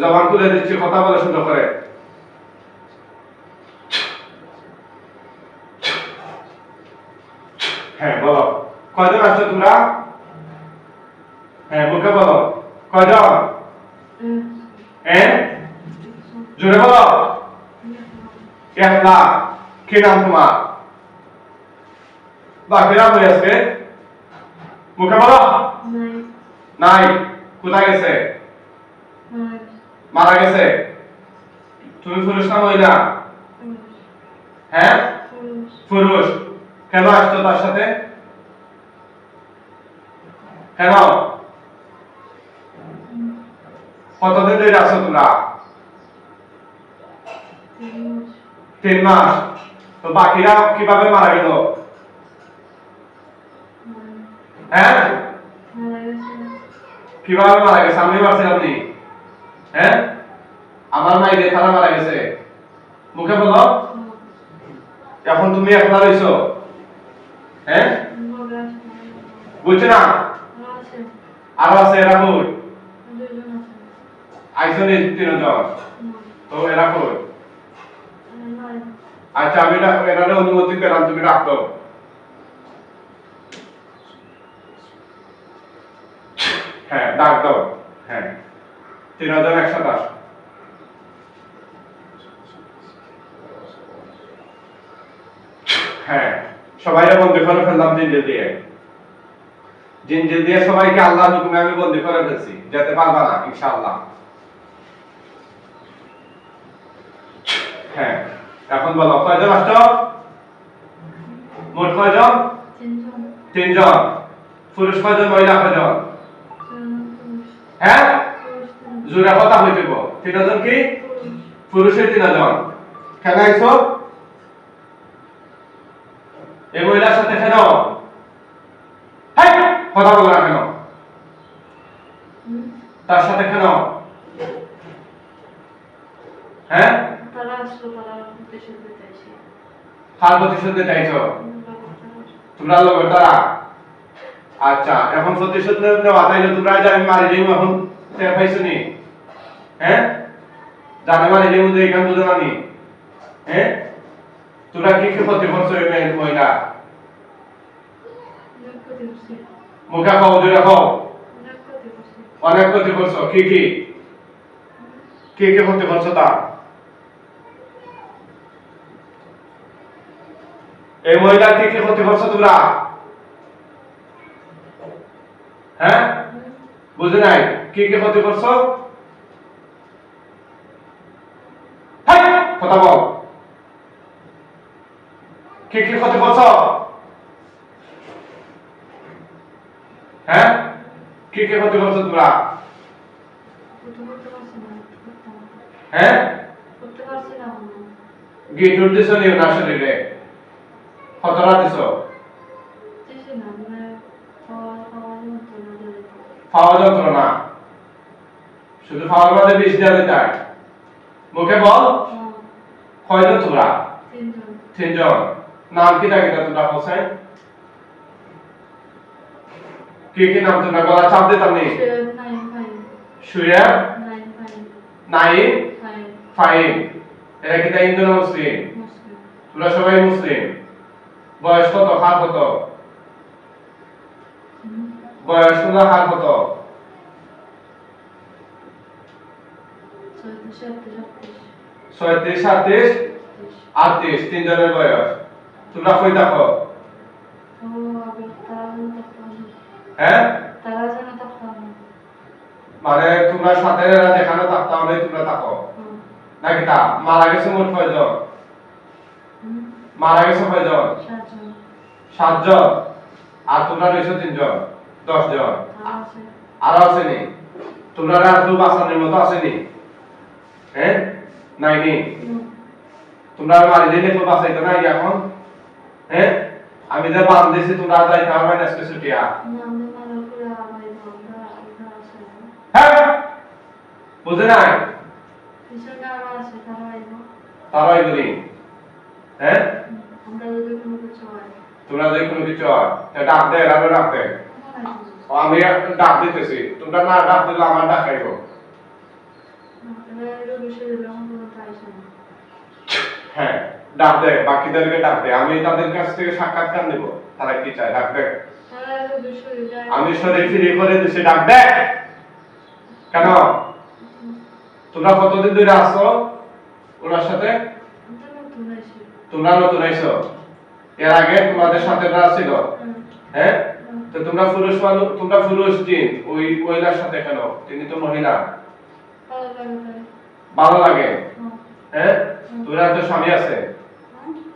জবান খুলে দিচ্ছি কথা বলে সুন্দর করে হ্যাঁ বলো। কয়জন আসছো তোমরা? হ্যাঁ মুখে বলো। কয়জন? হ্যাঁ? জোরে বলো। এক লাখ। কি নাম তোমার? বাকিরা হয়ে আছে। মুখে বলো। নাই। কোথায় গেছে? মারা গেছে? তুমি পুরুষ না মহিলা? হ্যাঁ? পুরুষ। কেন আসছো তার সাথে? কেন? কতদিন ধরে আছো তোমরা? তিন মাস। তো বাকিরা কীভাবে মারা গেল? হ্যাঁ? কীভাবে মারা গেছে? আমি মারছেন আপনি হ্যাঁ? আমার মাইরে তারা মারা গেছে। মুখে বলো। এখন তুমি একলা রইছো? হ্যাঁ? বুঝছ না? আরও আছে, এরা তো এরা কই? আচ্ছা আমি এনারে অনুমতি পেলাম, তুমি রাখতো হ্যাঁ ডাক দাও। হ্যাঁ। তিনজন একসাথে আসো হ্যাঁ সবাইকে বন্দি করে ফেললাম জিঞ্জিল দিয়ে। জিঞ্জিল দিয়ে সবাইকে আল্লাহ হুকুমে আমি বন্দি করে ফেলছি যেতে পারবা না ইনশাআল্লাহ। হ্যাঁ এখন বলো কয়জন আসছো? মোট কয়জন? তিনজন। পুরুষ কয়জন মহিলা কয়জন? হ্যাঁ? জোরে কথা হইতে তিনজন কি? পুরুষের তিনজন কেন আইছো এই মহিলার সাথে হাই কথা বলো না কেন? তার সাথে কেন হ্যাঁ? তারা প্রতিশোধ নিতে চাইছো? তোমরা লোক তারা? আচ্ছা এখন প্রতিশোধ নেওয়া তাইলে তোমরা যে আমি মারি দিই এখন। টের পাইছো নি? হ্যাঁ? জানে মারি দিই মধ্যে এখান বুঝো না নি হ্যাঁ? তোমরা কি কি ক্ষতি করছ এই মেয়ে মহিলা? মুখে খাও, জোরে খাও। অনেক ক্ষতি করছ। কি কি? কি কি ক্ষতি করছ তা? এই মহিলা কি কি ক্ষতি করছ তোমরা হ্যাঁ? বুঝে নাই? কি কি ক্ষতি করছ কথা বল। কি কি ক্ষতি করছ? হ্যাঁ? কি কি ক্ষতি করছ তোমরা। হ্যাঁ? না শরীরে? কতটা দিছ। খাওয়া যন্ত্রণা। শুধু খাওয়ার মধ্যে বিষ দেওয়া দিতে মুখে বল। হ্যাঁ, কয়জন তোমরা? তিনজন। নাম কি থাকে তোমরা বলছে কি কি নাম তোমরা গলা চাপ দিতাম নি সেভ নাইন ফাইভ সুয়া নাইন ফাইভ এরা কি তাই হিন্দু না মুসলিম? তোমরা সবাই মুসলিম। বয়স কত? হাত কত? বয়স তোমরা হাত কত? ছয়ত্রিশ, সাতত্রিশ, আটত্রিশ, তিনজনের বয়স। তোমরা কই থাকো। হ্যাঁ। মানে তোমরা সাথে যেখানে থাকতে হবে তোমরা থাকো। নাকি তা? মারা গেছে মোট কয়জন? মারা গেছে কয়জন? সাতজন। আর তোমরা রয়েছো তিনজন দশ জন তারা আরও আসেনি তোমরা আর বাঁচানোর মতো আসেনি হ্যাঁ? নাইনি। তোমরা মারি দিলে কেউ বাঁচাইতো না এই এখন। হ্যাঁ আমি যে বান দিয়েছি তোমরা যাইতে হবে না আজকে আমরা আমরা আছে হ্যাঁ বুঝে নাই? তারা তারাই বলি হ্যাঁ হয়। তোমরা যদি কোনো কিছু হয় ডাক দে এরা ডাক দে। ও আমি ডাক দিতেছি। তোমরা না ডাক দিলে আমার ডাক না হ্যাঁ ডাক দে বাকিদেরকে ডাক দে। আমি তাদের কাছ থেকে সাক্ষাৎকার নেব। তারা কি চায়? ডাক দে। তারা রোগী শরীর যায় আমি শরীর ফিরে করে ডাক দে। কেন? তোমরা কতদিন ধরে ওনার সাথে? তোমরা নতুন আইছো। এর আগে তোমাদের সাথে যারা ছিল। হ্যাঁ? তো তোমরা পুরুষ মানুষ তোমরা পুরুষ দিন ওই মহিলার সাথে কেন? তিনি তো মহিলা। ভালো লাগে হ্যাঁ। তোরা তো স্বামী আছে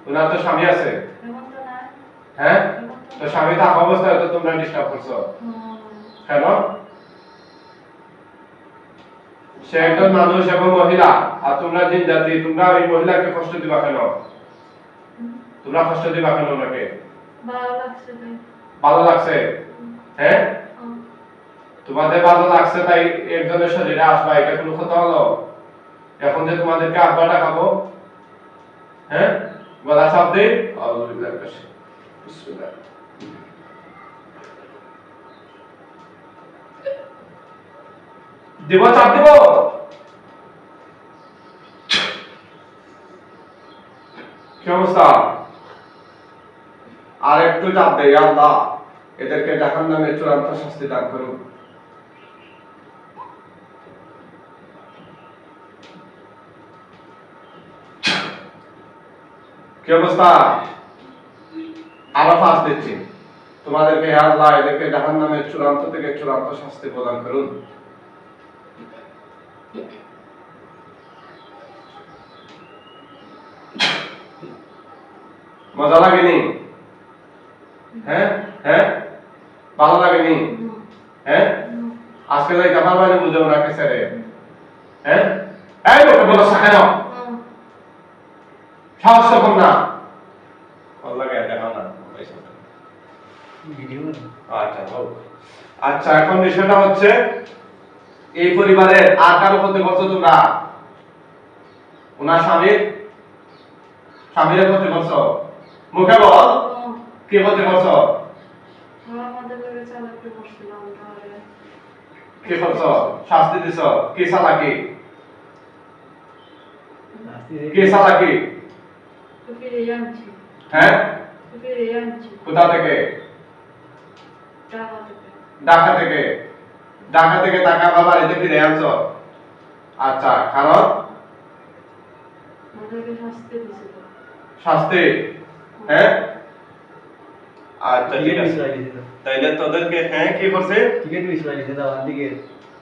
হ্যাঁ? তো স্বামী আছে হ্যাঁ তো স্বামী থাকা অবস্থায়, তো তোমরা ডিস্টার্ব করছ। কেন সে একজন মানুষ এবং মহিলা, আর তোমরা জিন জাতি তোমরা ওই মহিলাকে কষ্ট দিবা কেন তোমরা কষ্ট দিবা কেন ওনাকে ভালো লাগছে হ্যাঁ। তোমাদের ভালো লাগছে তাই একজনের শরীরে আসবা, এটা কোনো কথা হলো এখন যে তোমাদেরকে আব্বাটা খাব? হ্যাঁ? গলা চাপ দে আলহামদুলিল্লাহ চাপ দেব? কি অবস্থা? আর একটু চাপ দে ইয়া আল্লাহ। এদেরকে জাহান নামে চূড়ান্ত শাস্তি দান করুন কি অবস্থা? আরও ফাঁস দিচ্ছি। তোমাদেরকে আল্লাহ এদেরকে জাহান নামে চূড়ান্ত থেকে চূড়ান্ত শাস্তি প্রদান করুন। মজা লাগেনি? হ্যাঁ? হ্যাঁ? ভালো লাগেনি? হ্যাঁ? আজকে যাই দেখা পাইলে বুঝে ওরা কেসে রে হ্যাঁ? এই বলো হ্যাঁ। সাহস তো না। ভালো দেখাও না আচ্ছা হোক। আচ্ছা এখন বিষয়টা হচ্ছে এই পরিবারের আর কারও ক্ষতি করছ তোমরা? ওনার স্বামীর স্বামীর ক্ষতি করছ? মুখে বল। ক্ষতি করছ? ওরা আমাদের বাড়ি চালাতে বসছিলাম তাহলে কি করছ? শাস্তি দিছ? কি চালাকি? কি? চালাকি? তো ফিরে আনছি হ্যাঁ তো আনছি কোথা থেকে? ঢাকা থেকে। ঢাকা থেকে? টাকা বা বাড়িতে ফিরে আনছো আচ্ছা কারণ শাস্তি হ্যাঁ আচ্ছা ঠিক আছে। তাইলে তোদেরকে হ্যাঁ কি করছে?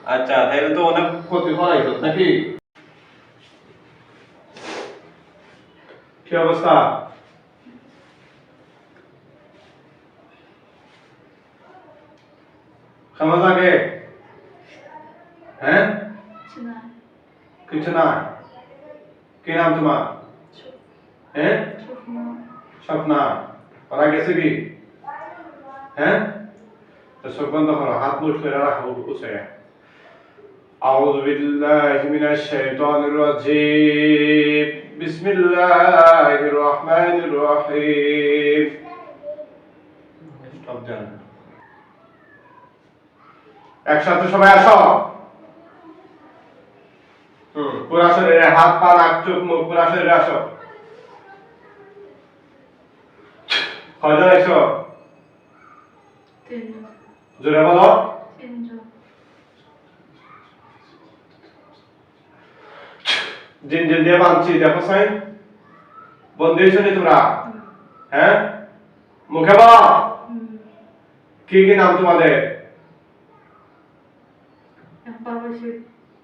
আচ্ছা তাইলে তো অনেক ক্ষতি করাইছো নাকি? কি অবস্থা কেমন লাগে হ্যাঁ কিছু না কিছু না কি নাম তোমার হ্যাঁ স্বপ্ন স্বপ্না ওরা গেছে কি হ্যাঁ তো চোখ বন্ধ করো হাত মুঠ করে রাখো উঠে أعوذ بالله من الشيطان الرجيم بسم الله الرحمن الرحيم Stop দেন। একসাথে সবাই আসো হুম পুরা শরীরে হাত পা নাক চোখ মুখ পুরা শরীরে আসো কয়জন আইছো তিনজন জোরে বলো জিন দিয়ে বাঁধছি দেখো সাই বন্দি হয়েছো নি তোমরা? হ্যাঁ? মুখে হুম। কি কি নাম তোমাদের?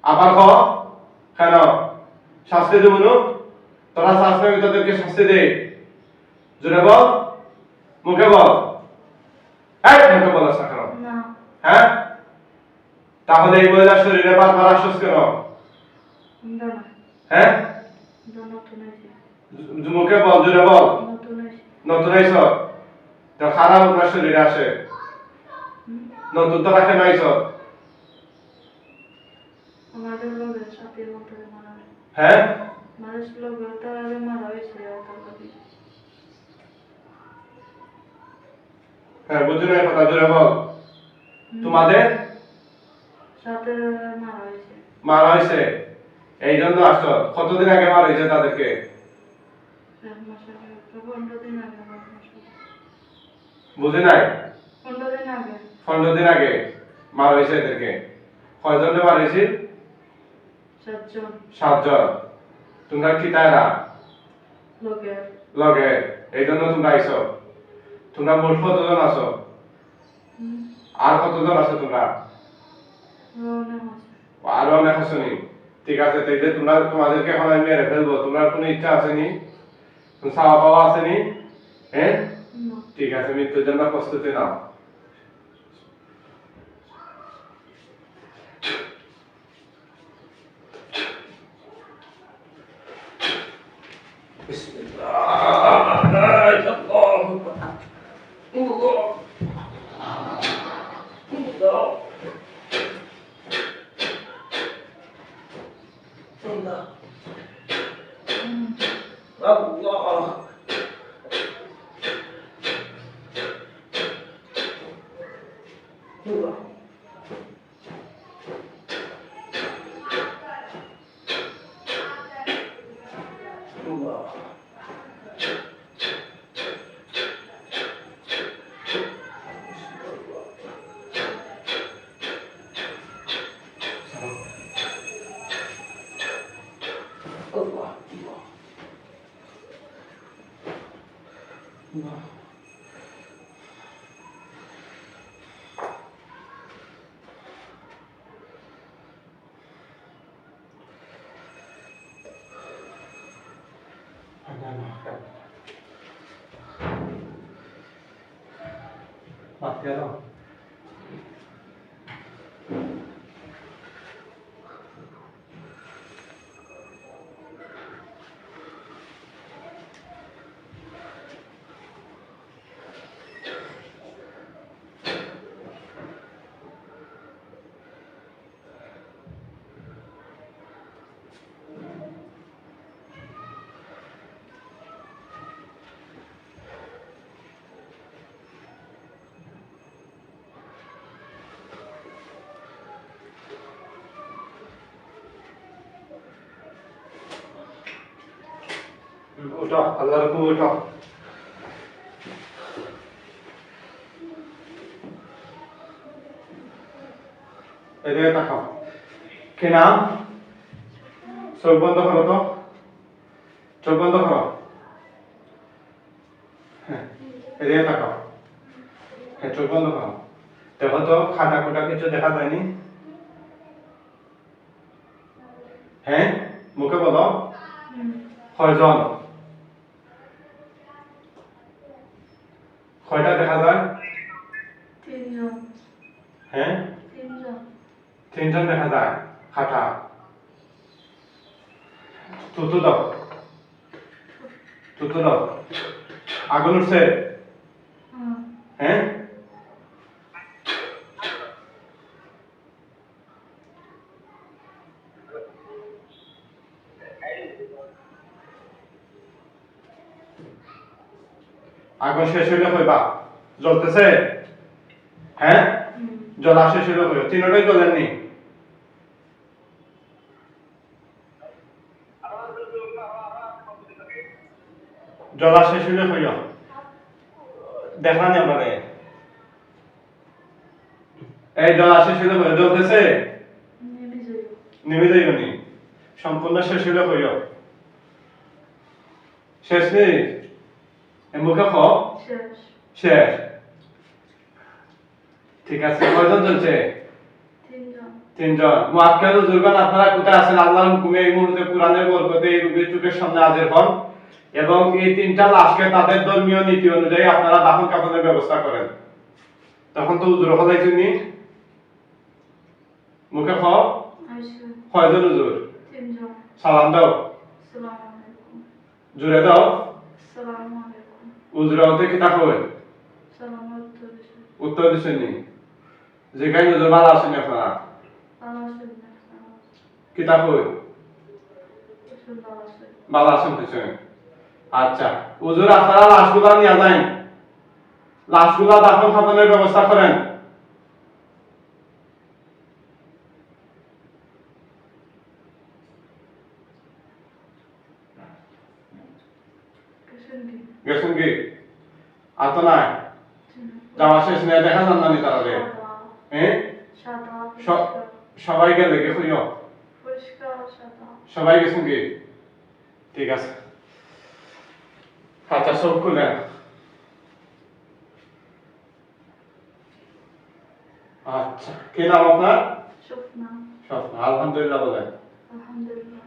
আবার ক। কেন? শাস্তি দেবো নু? তোরা শাস্তি আমি তোদেরকে শাস্তি দে জোরে বল। মুখে বল। এই মুখে বল কেন? না। হ্যাঁ? তাহলে এই মহিলার শরীরে বারবার আসস কেন? দাঁড়া হ্যাঁ? নতুন বল জোরে বল। নতুন আইস তো খারাপ আপনার শরীরে আসে। নতুন তো রাখে মারা হয়? হ্যাঁ বুঝি না কথা জোরে বল। তোমাদের? মারা মারা হয়েছে? এই জন্য আসছো কতদিন আগে মার হয়েছে তাদেরকে। বুঝে নাই? পনেরো দিন আগে মার হয়েছে এদেরকে। কয়জনে মার হয়েছে সাতজন। তোমরা কি লগে। এই জন্য তোমরা আইছো তোমরা মোট কতজন আছো? আর কতজন আছো তোমরা? আরও অনেক আছো নি? ঠিক আছে তাইলে তোমরা তোমাদেরকে এখন আমি মেরে ফেলব। তোমার কোনো ইচ্ছা আছে নি কোনো চাওয়া পাওয়া আছে নি। হ্যাঁ ঠিক আছে মৃত্যুর জন্য প্রস্তুতি নাও। Rua. মাতিয়া দাও ওটা আল্লাহর হুকুম ওটা এদিকে তাকাও। কি নাম? চোখ বন্ধ করো তো। চোখ বন্ধ করো। হ্যাঁ এদিকে তাকাও। হ্যাঁ চোখ বন্ধ করো। দেখো তো খাটা খুটা কিছু দেখা যায়নি। হ্যাঁ মুখে বলো। হুম, কয়জন কয়টা দেখা যায়? তিনজন। হ্যাঁ? তিনজন। তিনজন দেখা যায় খাটা। তুতু দাও। তুতু দাও। আগুন উঠছে হ্যাঁ হ্যাঁ আগুন শেষ হইলে কইবা জ্বলতেছে? হ্যাঁ? জলা শেষ হইলে কইও তিনটাই জ্বলেননি জলা শেষ হইলে কইও দেখলানি আপনারে এই জলা শেষ হইলে কইও জ্বলতেছে? নেমে যাই নেমে যাইবনি সম্পূর্ণ শেষ হইলে কইও শেষ নেই? মুখে খ শেষ ঠিক আছে কয়জন চলছে? তিনজন। তিনজন। মুআক্কাদ জুরবান আপনারা কোথায় আছেন? আল্লাহর হুকুমে এই মুহূর্তে কোরআনের বরকতে এই রূপে চোখের সামনে হাজির হন। এবং এই তিনটা লাশকে তাদের ধর্মীয় নীতি অনুযায়ী আপনারা দাফন কাফনের ব্যবস্থা করেন। তখন তো উজুর হলাইছেন মুখে খ কয়জন তিনজন। সালাম দাও। জুড়ে দাও। সালাম আলাইকুম উজুরা হতে কিতা উত্তর দিছে নেই যেখানে উজুর ভালো আছেন আপনারা। কই সুন্দর ভালো আসেন পিছনে। আচ্ছা উজুর আপনারা লাশগুলা নিয়ে যান লাশগুলা দাফন কাফনের ব্যবস্থা করেন। গেছেন কি আর তো নাই? যাওয়া শেষ নিয়ে দেখা যান তাহলে। হ্যাঁ? সবাই গেলে সাদা। সবাই গেছেন কি ঠিক আছে। আচ্ছা সব খুলেন আচ্ছা কি নাম আপনার? স্বপ্ন আলহামদুলিল্লাহ বলেন। আলহামদুলিল্লাহ।